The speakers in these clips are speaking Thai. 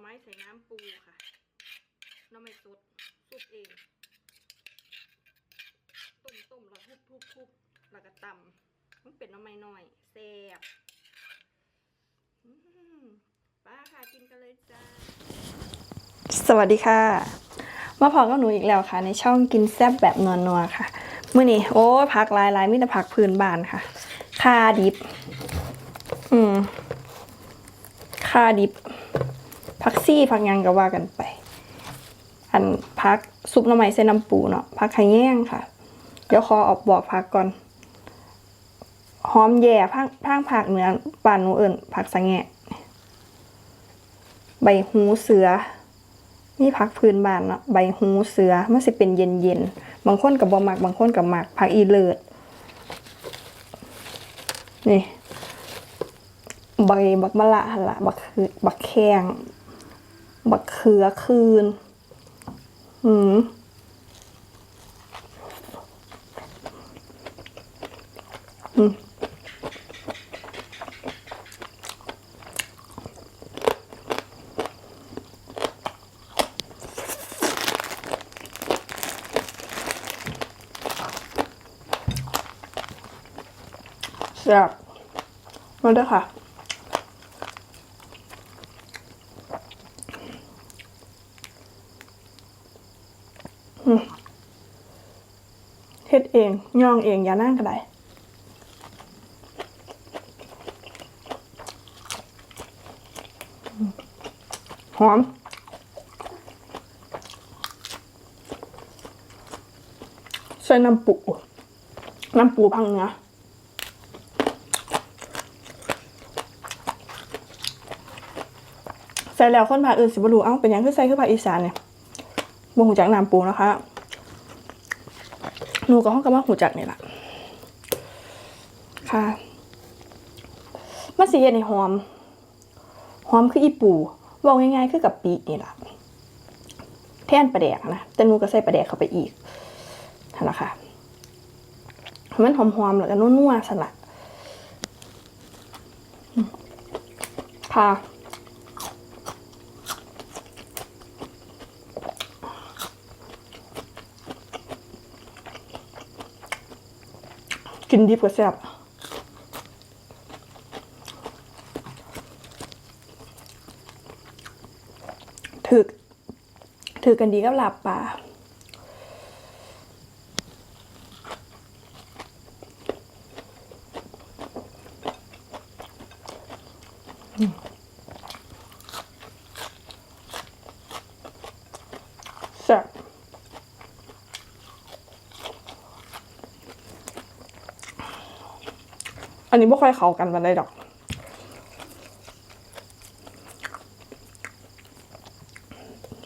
ไม้ใส่น้ำปูค่ะหน้ำไม้สดซุปเอง ต้มต้มแล้วทุบทุบทุบแล้วก็ตำมันเป็นหน้ำไม้น้อยแซ่บป้าค่ะกินกันเลยจ้า สวัสดีค่ะ มาพอกับหนูอีกแล้วค่ะ ในช่องกินแซ่บแบบนัวๆค่ะมื่อนี้โอ้ผักหลายมิตรผักพื้นบ้านค่ะคาดิบ อืมคาดิบ ผักซี่ผักยังก็ว่ากันไป อันพักซุปหน้ำไม้ใส่น้ำปูเนาะพักไข่แย่งค่ะ เดี๋ยวขอออกบอกพักก่อนหอมแย่พังพังผักเนื้อป่านหนูเอิ่นผักสะแงะใบหูเสือนี่ผักพื้นบ้านเนาะใบหูเสือมันสิเป็นเย็นเย็นบางคนกับบ่มักบางคนกับหมักผักอีเลิศนี่ใบบักมะละหันละบักคือบักแข้ง บักเขือคืน อืมอืมแซ่บมาเด้อค่ะ เฮ็ดเองย่องเองอย่านั่งก็ได้หอมใส่น้ำปูน้ำปูพังเนื้อใส่แล้วคนภาคอื่นสิบรูเอ้าเป็นยังคือใส่คือภาคอีสานเนี่ย บ่หูจากน้ำปูนะคะหนูกับห้องกับว่าหูจักนี่แหละค่ะมันสีเย็นในหอม หอมคืออีปูบอกง่ายๆคือกับปีนี่แหละแท่นประแดกนะแต่หนูก็ใส่ประแดกเข้าไปอีกนั่นแหละค่ะมันหอมๆแล้วก็นัวๆสละอืมค่ะ กินดิบก็แซ่บถือถือกันดีกับลาบปลา อันนี้ไม่ค่อยเข้ากันมันได้ดอก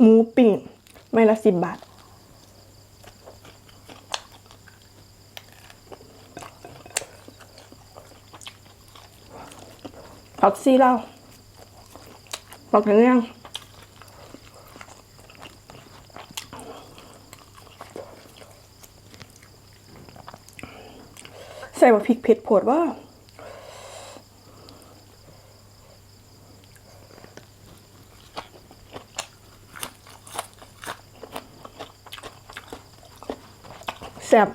หมูปิ้งไม่ละสิบบาทผักซีเล่าผักกระเนียงใส่บักพริกเผ็ดโผดว่า แซ่บ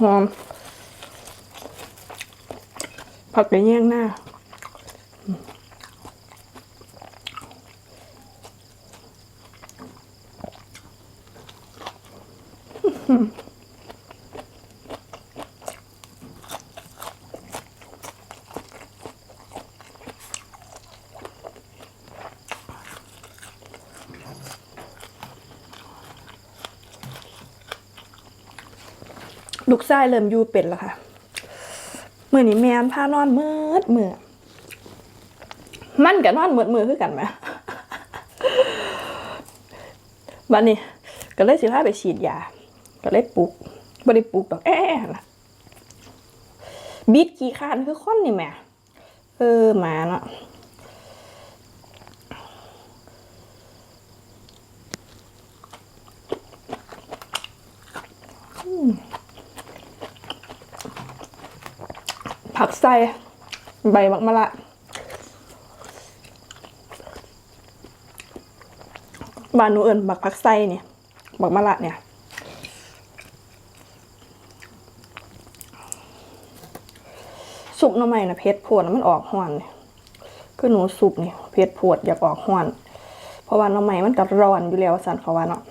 หอม ผัดไปแย่งหน้า อืม ลูกชายเริ่มอยู่เป็นแล้วค่ะมือนี้แมนพานอนมืดมือมันกับนอนมืดมือคือกันไหมวันนี้ ก็เลยสิพาไปฉีดยา ก็เลยปลุกบริปลุกดอกแอ่นะบิดกี่คานคือค้อนนี่แม่เออมาเนาะ ผักใส่ใบมักมะละบ้านหนูเอิญบักพักไส้เนี่ยบักมะละเนี่ยสุกหน้ำใหม่นะเพชรพวดมันออกห่อนเนี่ยคือหนูสุกเนี่ยเพชรพวดอยากออกห่อน เพราะว่าน้ำใหม่มันก็ร้อนอยู่แล้วสันเขาว่าเนาะ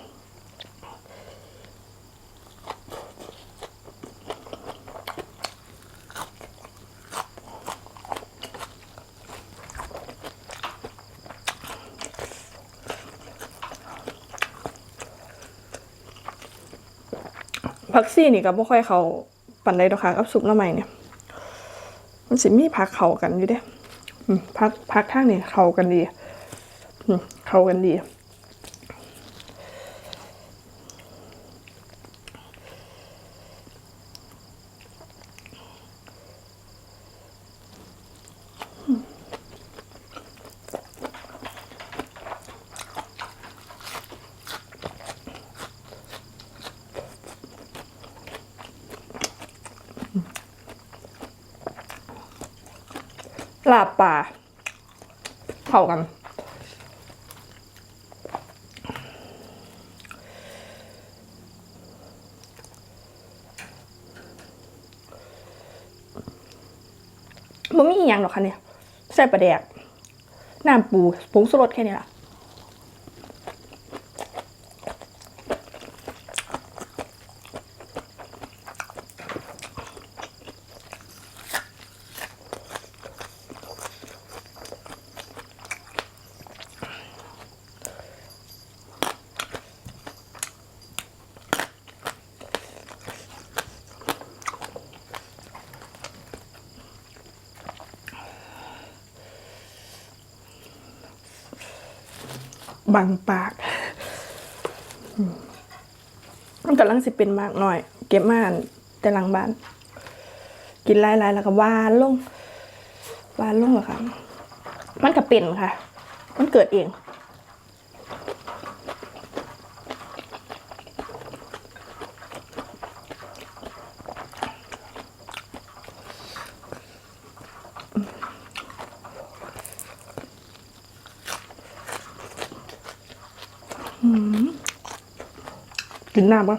ซี่นี่ก็บ่ค่อยเขาปันใดดอกค่ะกับซุปหน้ำใหม่เนี่ย มันสิมีพักเขากันอยู่เด้พักพักทางนี่เขากันดีเขากันดี ลาบป่าเข้ากันมันไม่อีอย่างหรอกคะเนี่ยใส่ปลาแดกน้ำปูผงสุรสแค่นี้ล่ะ บังปากมันกำลังสิเป็นมากหน่อย เก็บมาอันแต่หลังบ้าน กินหลายๆแล้วก็วานลงวานลงเหรอคะมันก็เป็นค่ะ มันเกิดเอง กินน้ำปะ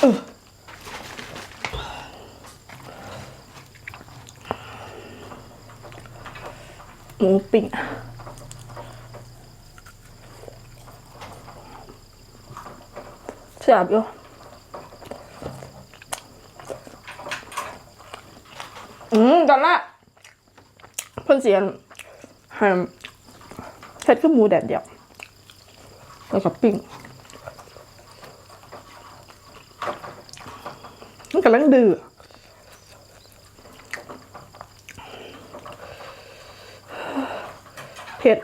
เออหมูปิ้งเสียบอยู่ อืม ตอนแรกเพิ่นเสียนให้เฮ็ดคือหมูแดดเดียว แล้วก็ปิ้งมันกำลังดื้อเผ็ด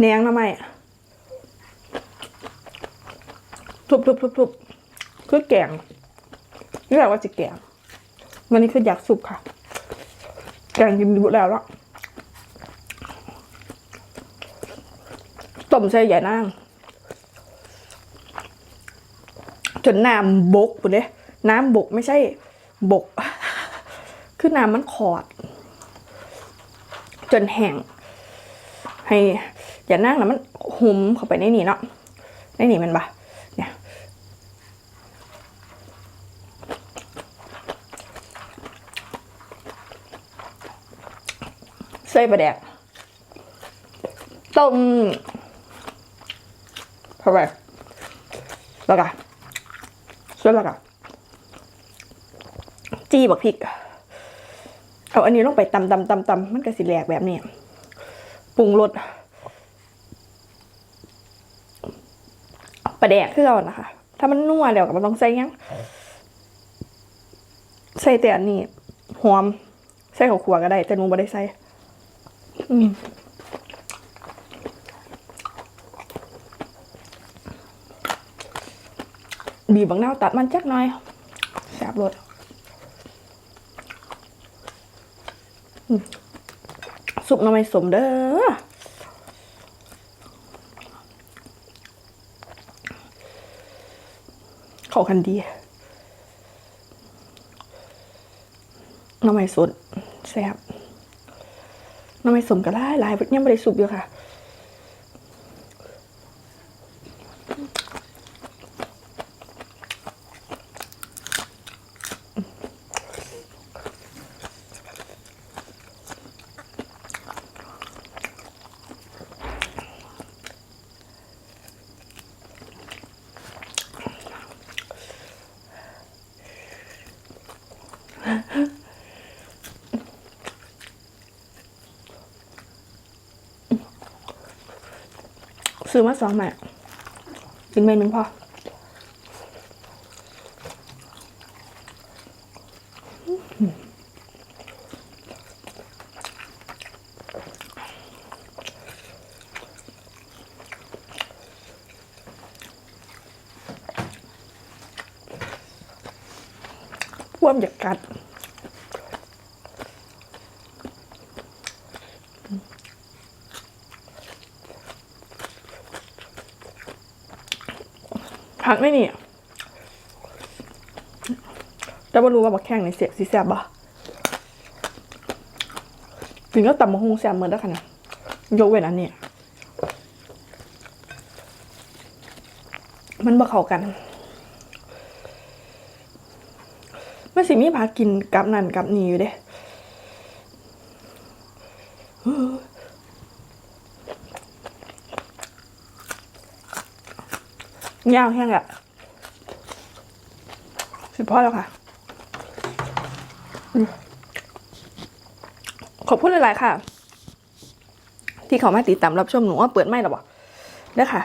แหนงทำไมทุบทุบทุบทุบคือแกงนี่แหละว่าจะแกงวันนี้คืออยากสุกค่ะ แกงกินดูแล้วละต้มใส่ใหญ่นางจนน้ำบกปุ่นเด้น้ำบกไม่ใช่บก คือน้ำมันขอด จนแห้งให้ อย่านั่งแล้วมันหุมเข้าไปในนี่เนาะในนี่มันปะเนี่ยใส่ปลาแดกต้มเข้าไปแล้วก็ช่วยแล้วก็จี้บักพริก เอาอันนี้ลงไปตำตำตำตำมันก็สิแหลกแบบนี้ปรุงรส ประแดกคือเรานะคะ ถ้ามันนัวแล้วก็มันต้องใส่ยังใส่แต่อันนี้หอม ใส่ข้าวขัวก็ได้ แต่หนูไม่ได้ใส่อืมบีบบางเนาตัดมันจักหน่อยแสบรสอืมสุกหน้ำไม่สมเด้อ เข้ากันดีหน้ำไม่สดแซ่บหน้ำไม่สมก็ได้หลายยังไม่ได้สุกอยู่ค่ะ ซื้อมาสองแม่กินเมนูพอ พ่วมอยากกัดผักไม่นี่แต่ว่ารู้ว่าบักแข้งในเสียบสีแสบบ่ถึงก็ตำมะฮงแสบเหมือนแล้วค่ะนะยกเว้นอันนี้ มันบ่เข้ากันมัน สิมีพากินกับนั่นกับนี่อยู่เด้ยาวแห้งอะสิพอแล้วค่ะอขอบคุณหลาย ๆ ค่ะ ที่เขามาติดตามรับชมหนูว่าเปิดไม่หรอวะเด้อค่ะ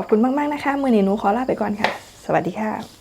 ขอบคุณมาก ๆ นะคะ มือนี้หนูขอลาไปก่อนค่ะ สวัสดีค่ะ